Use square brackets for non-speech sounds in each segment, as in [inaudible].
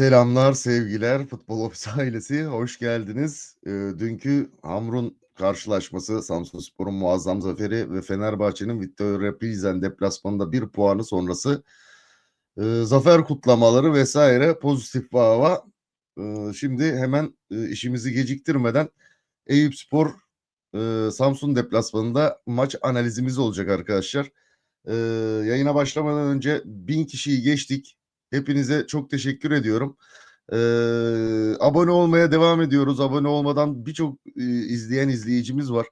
Selamlar, sevgiler. Futbol [laughs] Ofis ailesi, hoş geldiniz. Eee, dünkü Hamrun karşılaşması, Samsunspor'un muazzam zaferi ve Fenerbahçe'nin Viktoria Pilsen deplasmanında 1 puanı sonrası, eee, zafer kutlamaları vesaire pozitif bir hava. Iıı, şimdi hemen, ııı, işimizi geciktirmeden Eyüpspor, eee, Samsun deplasmanında maç analizimiz olacak arkadaşlar. Eee, yayına başlamadan önce 1000 kişiyi geçtik. Hepinize çok teşekkür ediyorum. Eee, abone olmaya devam ediyoruz. Abone olmadan birçok, iii, izleyen izleyicimiz var.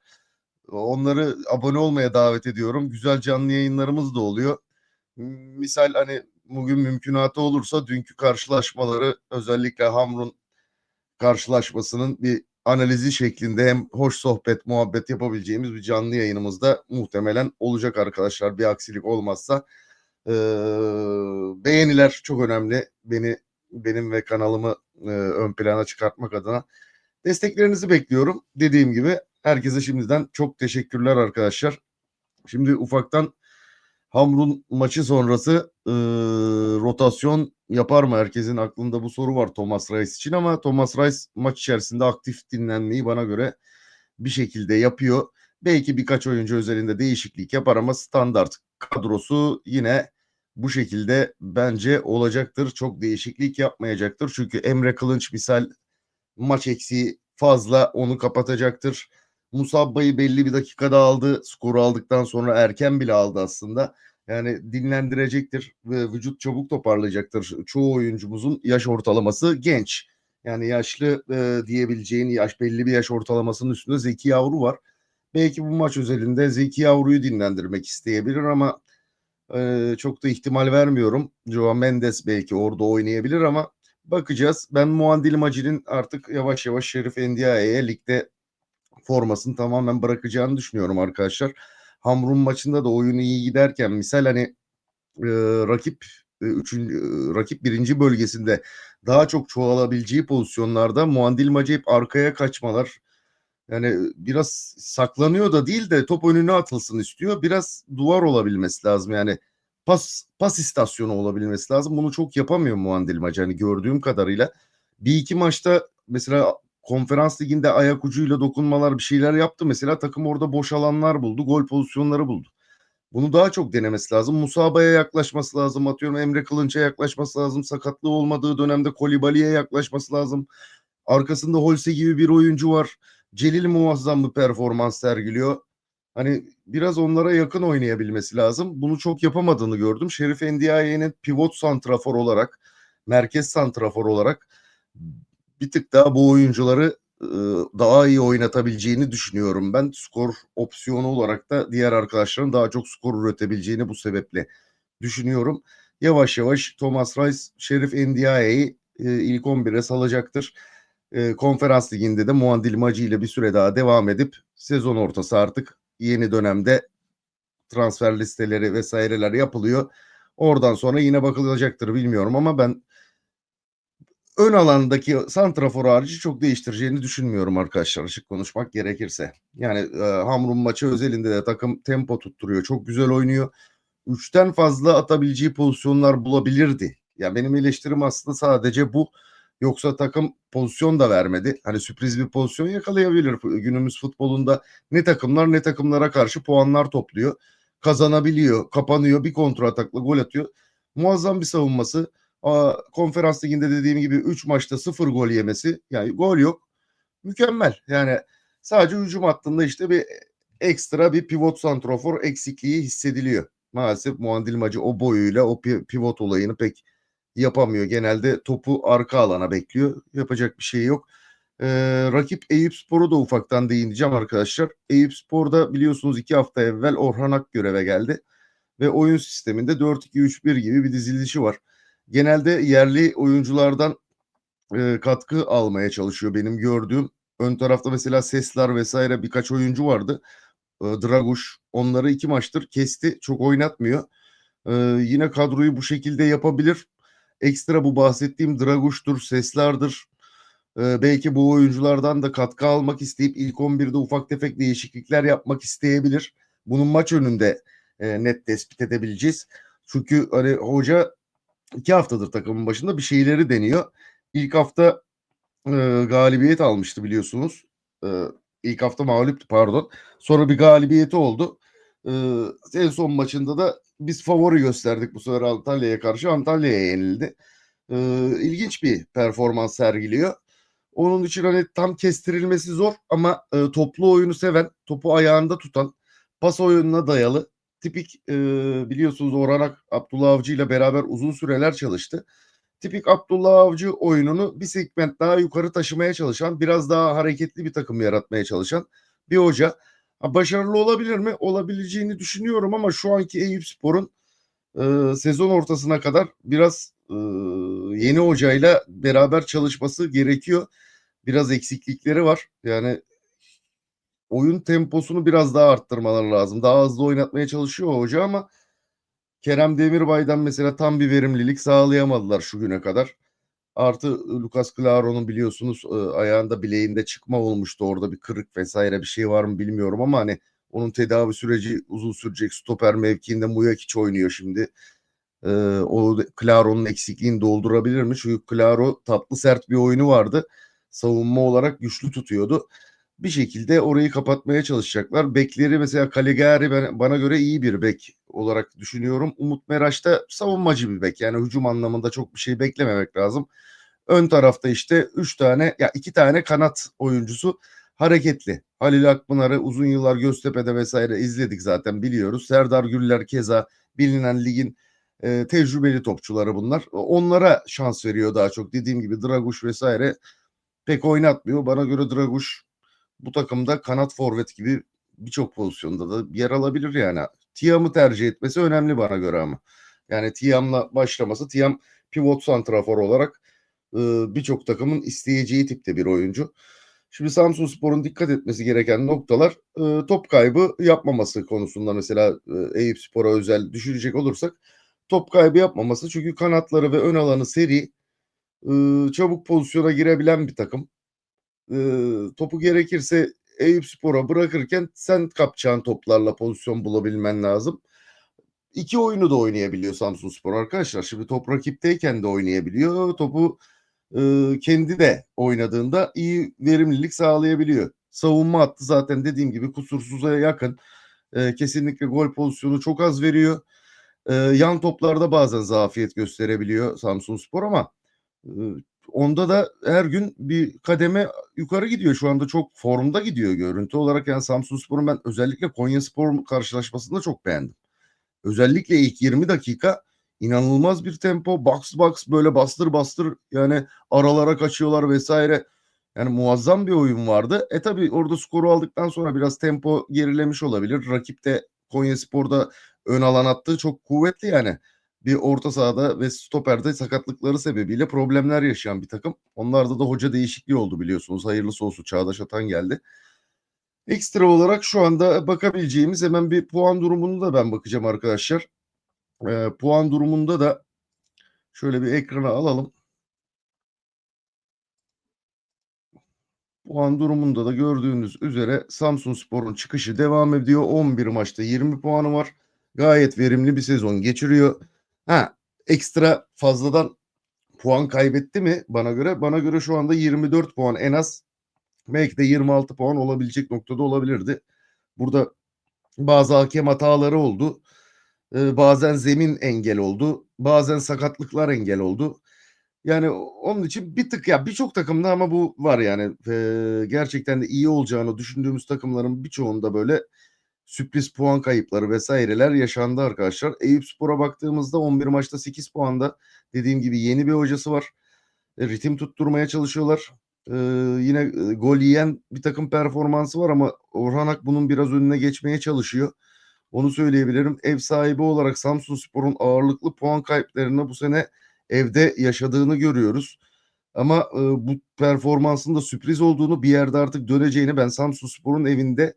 Onları abone olmaya davet ediyorum. Güzel canlı yayınlarımız da oluyor. Misal, hani, bugün mümkünatı olursa dünkü karşılaşmaları özellikle Hamrun karşılaşmasının bir analizi şeklinde hem hoş sohbet, muhabbet yapabileceğimiz bir canlı yayınımız da muhtemelen olacak arkadaşlar bir aksilik olmazsa. Eee, beğeniler çok önemli. Beni benim ve kanalımı, eee, ön plana çıkartmak adına. Desteklerinizi bekliyorum. Dediğim gibi herkese şimdiden çok teşekkürler arkadaşlar. Şimdi ufaktan Hamrun maçı sonrası, ııı, rotasyon yapar mı? Herkesin aklında bu soru var Thomas Reis için ama Thomas Reis maç içerisinde aktif dinlenmeyi bana göre bir şekilde yapıyor. Belki birkaç oyuncu özelinde değişiklik yapar ama standart kadrosu yine bu şekilde bence olacaktır. Çok değişiklik yapmayacaktır. Çünkü Emre Kılınç misal maç eksiği fazla onu kapatacaktır. Musabba'yı belli bir dakikada aldı. Skoru aldıktan sonra erken bile aldı aslında. Yani dinlendirecektir ve vücut çabuk toparlayacaktır. Çoğu oyuncumuzun yaş ortalaması genç. Yani yaşlı, eee, diyebileceğin yaş belli bir yaş ortalamasının üstünde Zeki Yavru var. Belki bu maç özelinde Zeki Yavru'yu dinlendirmek isteyebilir ama, eee, çok da ihtimal vermiyorum. Joao Mendes belki orada oynayabilir ama bakacağız. Ben Muandil Maci'nin artık yavaş yavaş Şerif Endiaye'ye ligde formasını tamamen bırakacağını düşünüyorum arkadaşlar. Hamrun maçında da oyun iyi giderken misal, hani, eee, rakip, eee, üçün eee, rakip 1. bölgesinde daha çok çoğalabileceği pozisyonlarda Muandil Maci hep arkaya kaçmalar, yani, biraz saklanıyor da değil de top önüne atılsın istiyor. Biraz duvar olabilmesi lazım yani. Pas pas istasyonu olabilmesi lazım. Bunu çok yapamıyor Muandil Maci hani gördüğüm kadarıyla. 1-2 maçta mesela Konferans Ligi'nde ayak ucuyla dokunmalar bir şeyler yaptı mesela takım orada boş alanlar buldu, gol pozisyonları buldu. Bunu daha çok denemesi lazım. Musaba'ya yaklaşması lazım. Atıyorum Emre Kılınç'a yaklaşması lazım. Sakatlığı olmadığı dönemde Kolibali'ye yaklaşması lazım. Arkasında Holse gibi bir oyuncu var. Celil muazzam bir performans sergiliyor. Hani biraz onlara yakın oynayabilmesi lazım. Bunu çok yapamadığını gördüm. Şerif Endiaye'nin pivot santrafor olarak, merkez santrafor olarak bir tık daha bu oyuncuları, ııı, daha iyi oynatabileceğini düşünüyorum ben. Skor opsiyonu olarak da diğer arkadaşların daha çok skor üretebileceğini bu sebeple düşünüyorum. Yavaş yavaş Thomas Reis, Şerif Endiaye'yi, eee, ilk 11'e salacaktır. Eee, Konferans Ligi'nde de Muandil Maci ile bir süre daha devam edip sezon ortası artık yeni dönemde transfer listeleri vesaireler yapılıyor. Oradan sonra yine bakılacaktır bilmiyorum ama ben ön alandaki santrafor harici çok değiştireceğini düşünmüyorum arkadaşlar açık konuşmak gerekirse. Yani, eee, Hamrun maçı özelinde de takım tempo tutturuyor. Çok güzel oynuyor. 3'ten fazla atabileceği pozisyonlar bulabilirdi. Ya, benim eleştirim aslında sadece bu. Yoksa takım pozisyon da vermedi. Hani sürpriz bir pozisyon yakalayabilir. Günümüz futbolunda ne takımlar ne takımlara karşı puanlar topluyor. Kazanabiliyor, kapanıyor, bir kontratakla gol atıyor. Muazzam bir savunması. Aaa, Konferans Ligi'nde dediğim gibi 3 maçta 0 gol yemesi, yani gol yok. Mükemmel. Yani sadece hücum hattında işte bir ekstra bir pivot santrafor eksikliği hissediliyor. Maalesef Muandil Maci o boyuyla o pi pivot olayını pek yapamıyor. Genelde topu arka alana bekliyor. Yapacak bir şey yok. Eee, rakip Eyüpspor'a da ufaktan değineceğim arkadaşlar. Eyüpspor'da biliyorsunuz 2 hafta evvel Orhan Ak göreve geldi ve oyun sisteminde 4-2-3-1 gibi bir dizilişi var. Genelde yerli oyunculardan, eee, katkı almaya çalışıyor benim gördüğüm. Ön tarafta mesela Sesler vs. birkaç oyuncu vardı. Iıı, Draguş onları 2 maçtır kesti. Çok oynatmıyor. Eee, yine kadroyu bu şekilde yapabilir. Ekstra bu bahsettiğim Draguş'tur, Sesler'dir. Eee, belki bu oyunculardan da katkı almak isteyip ilk 11'de ufak tefek değişiklikler yapmak isteyebilir. Bunu maç önünde, eee, net tespit edebileceğiz. Çünkü hani hoca 2 haftadır takımın başında bir şeyleri deniyor. İlk hafta, eee, galibiyet almıştı biliyorsunuz. Eee, ilk hafta mağluptu pardon. Sonra bir galibiyeti oldu. Eee, en son maçında da biz favori gösterdik bu sefer Antalya'ya karşı. Antalya'ya yenildi. Eee, ilginç bir performans sergiliyor. Onun için, hani, tam kestirilmesi zor ama, eee, toplu oyunu seven, topu ayağında tutan, pas oyununa dayalı, tipik, eee, biliyorsunuz Orhan Abdullah Avcı ile beraber uzun süreler çalıştı. Tipik Abdullah Avcı oyununu bir segment daha yukarı taşımaya çalışan, biraz daha hareketli bir takım yaratmaya çalışan bir hoca. Başarılı olabilir mi? Olabileceğini düşünüyorum ama şu anki Eyüpspor'un, eee, sezon ortasına kadar biraz, ııı, yeni hocayla beraber çalışması gerekiyor. Biraz eksiklikleri var. Yani oyun temposunu biraz daha arttırmaları lazım. Daha hızlı oynatmaya çalışıyor hoca ama Kerem Demirbay'dan mesela tam bir verimlilik sağlayamadılar şu güne kadar. Artı Lucas Claro'nun biliyorsunuz, ayağında bileğinde çıkma olmuştu. Orada bir kırık vesaire bir şey var mı bilmiyorum ama, hani, onun tedavi süreci uzun sürecek. Stoper mevkiinde Mujakic oynuyor şimdi. O Claro'nun eksikliğini doldurabilir mi? Çünkü Claro tatlı sert bir oyunu vardı. Savunma olarak güçlü tutuyordu. Bir şekilde orayı kapatmaya çalışacaklar. Bekleri mesela Calegari ben bana göre iyi bir bek olarak düşünüyorum. Umut Meraş da savunmacı bir bek. Yani hücum anlamında çok bir şey beklememek lazım. Ön tarafta işte 3 tane ya 2 tane kanat oyuncusu hareketli. Halil Akpınar'ı uzun yıllar Göztepe'de vesaire izledik zaten biliyoruz. Serdar Güller keza bilinen ligin eee, tecrübeli topçuları bunlar. Onlara şans veriyor daha çok. Dediğim gibi Draguş vesaire pek oynatmıyor. Bana göre Draguş bu takımda kanat forvet gibi birçok pozisyonda da yer alabilir yani. Tiam'ı tercih etmesi önemli bana göre ama. Yani Tiam'la başlaması, Tiam pivot santrafor olarak ııı, birçok takımın isteyeceği tipte bir oyuncu. Şimdi Samsunspor'un dikkat etmesi gereken noktalar, ııı, top kaybı yapmaması konusunda mesela, eee, Eyüpspor'a özel düşünecek olursak top kaybı yapmaması. Çünkü kanatları ve ön alanı seri, ııı, çabuk pozisyona girebilen bir takım. Topu gerekirse Eyüpspor'a bırakırken sen kapacağın toplarla pozisyon bulabilmen lazım. 2 oyunu da oynayabiliyor Samsunspor arkadaşlar. Şimdi top rakipteyken de oynayabiliyor. Topu, ııı, kendi de oynadığında iyi verimlilik sağlayabiliyor. Savunma hattı zaten dediğim gibi kusursuza yakın. Eee, kesinlikle gol pozisyonu çok az veriyor. Eee, yan toplarda bazen zafiyet gösterebiliyor Samsunspor ama, ııı, onda da her gün bir kademe yukarı gidiyor. Şu anda çok formda gidiyor görüntü olarak. Yani Samsunspor'un ben özellikle Konyaspor karşılaşmasında çok beğendim. Özellikle ilk 20 dakika inanılmaz bir tempo. Box box böyle bastır bastır yani aralara kaçıyorlar vesaire. Yani muazzam bir oyun vardı. E, tabii orada skoru aldıktan sonra biraz tempo gerilemiş olabilir. Rakip de Konyaspor'da ön alan attığı çok kuvvetli yani. Bir orta sahada ve stoperde sakatlıkları sebebiyle problemler yaşayan bir takım. Onlarda da hoca değişikliği oldu biliyorsunuz. Hayırlısı olsun Çağdaş Atan geldi. Ekstra olarak şu anda bakabileceğimiz hemen bir puan durumunu da ben bakacağım arkadaşlar. Eee, puan durumunda da şöyle bir ekrana alalım. Puan durumunda da gördüğünüz üzere Samsunspor'un çıkışı devam ediyor. 11 maçta 20 puanı var. Gayet verimli bir sezon geçiriyor. Ha, ekstra fazladan puan kaybetti mi bana göre? Bana göre şu anda 24 puan en az belki de 26 puan olabilecek noktada olabilirdi. Burada bazı hakem hataları oldu. Eee, bazen zemin engel oldu. Bazen sakatlıklar engel oldu. Yani onun için bir tık ya birçok takımda ama bu var yani. Eee, gerçekten de iyi olacağını düşündüğümüz takımların birçoğunda böyle sürpriz puan kayıpları vesaireler yaşandı arkadaşlar. Eyüpspor'a baktığımızda 11 maçta 8 puanda. Dediğim gibi yeni bir hocası var. E, ritim tutturmaya çalışıyorlar. Eee, yine, eee, gol yiyen bir takım performansı var ama Orhan Ak bunun biraz önüne geçmeye çalışıyor. Onu söyleyebilirim. Ev sahibi olarak Samsunspor'un ağırlıklı puan kayıplarını bu sene evde yaşadığını görüyoruz. Ama, ııı, bu performansın da sürpriz olduğunu, bir yerde artık döneceğini ben Samsunspor'un evinde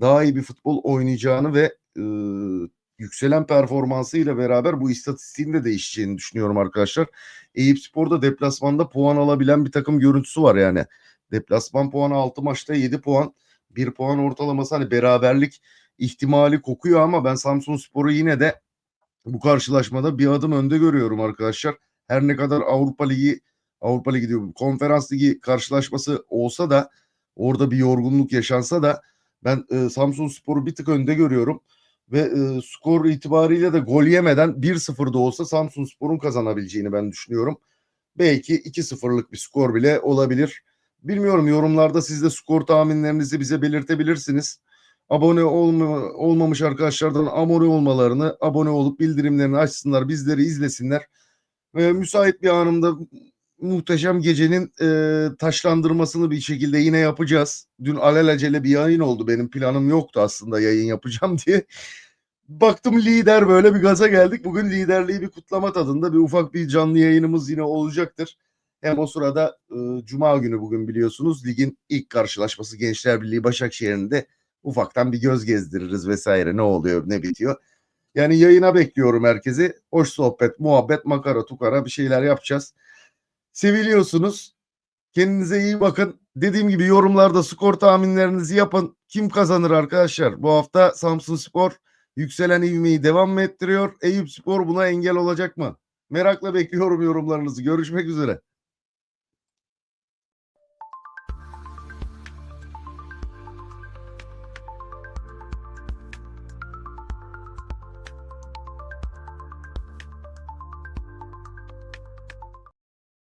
daha iyi bir futbol oynayacağını ve, ııı, yükselen performansıyla beraber bu istatistiğin de değişeceğini düşünüyorum arkadaşlar. Eyüpspor da deplasmanda puan alabilen bir takım görüntüsü var yani. Deplasman puanı 6 maçta 7 puan. 1 puan ortalaması, hani, beraberlik ihtimali kokuyor ama ben Samsunspor'u yine de bu karşılaşmada bir adım önde görüyorum arkadaşlar. Her ne kadar Avrupa Ligi Avrupa Ligi diyorum Konferans Ligi karşılaşması olsa da orada bir yorgunluk yaşansa da ben e, Samsun Spor'u bir tık önde görüyorum ve e, skor itibariyle de gol yemeden 1-0 da olsa Samsun Spor'un kazanabileceğini ben düşünüyorum. Belki 2-0'lık bir skor bile olabilir. Bilmiyorum yorumlarda siz de skor tahminlerinizi bize belirtebilirsiniz. Abone olma, olmamış arkadaşlardan abone olmalarını, abone olup bildirimlerini açsınlar, bizleri izlesinler. Ve müsait bir anımda muhteşem gecenin e, taşlandırmasını bir şekilde yine yapacağız. Dün alelacele bir yayın oldu. Benim planım yoktu aslında yayın yapacağım [laughs] diye. Baktım lider böyle bir gaza geldik. Bugün liderliği bir kutlama tadında bir ufak bir canlı yayınımız yine olacaktır. Hem o sırada e, Cuma günü bugün biliyorsunuz ligin ilk karşılaşması Gençler Birliği Başakşehir'in de ufaktan bir göz gezdiririz vesaire ne oluyor ne bitiyor. Yani yayına bekliyorum herkesi. Hoş sohbet, muhabbet, makara, tukara bir şeyler yapacağız. Seviliyorsunuz. Kendinize iyi bakın. Dediğim gibi yorumlarda skor tahminlerinizi yapın. Kim kazanır arkadaşlar? Bu hafta Samsun Spor yükselen ivmeyi devam mı ettiriyor? Eyüp Spor buna engel olacak mı? Merakla bekliyorum yorumlarınızı. Görüşmek üzere.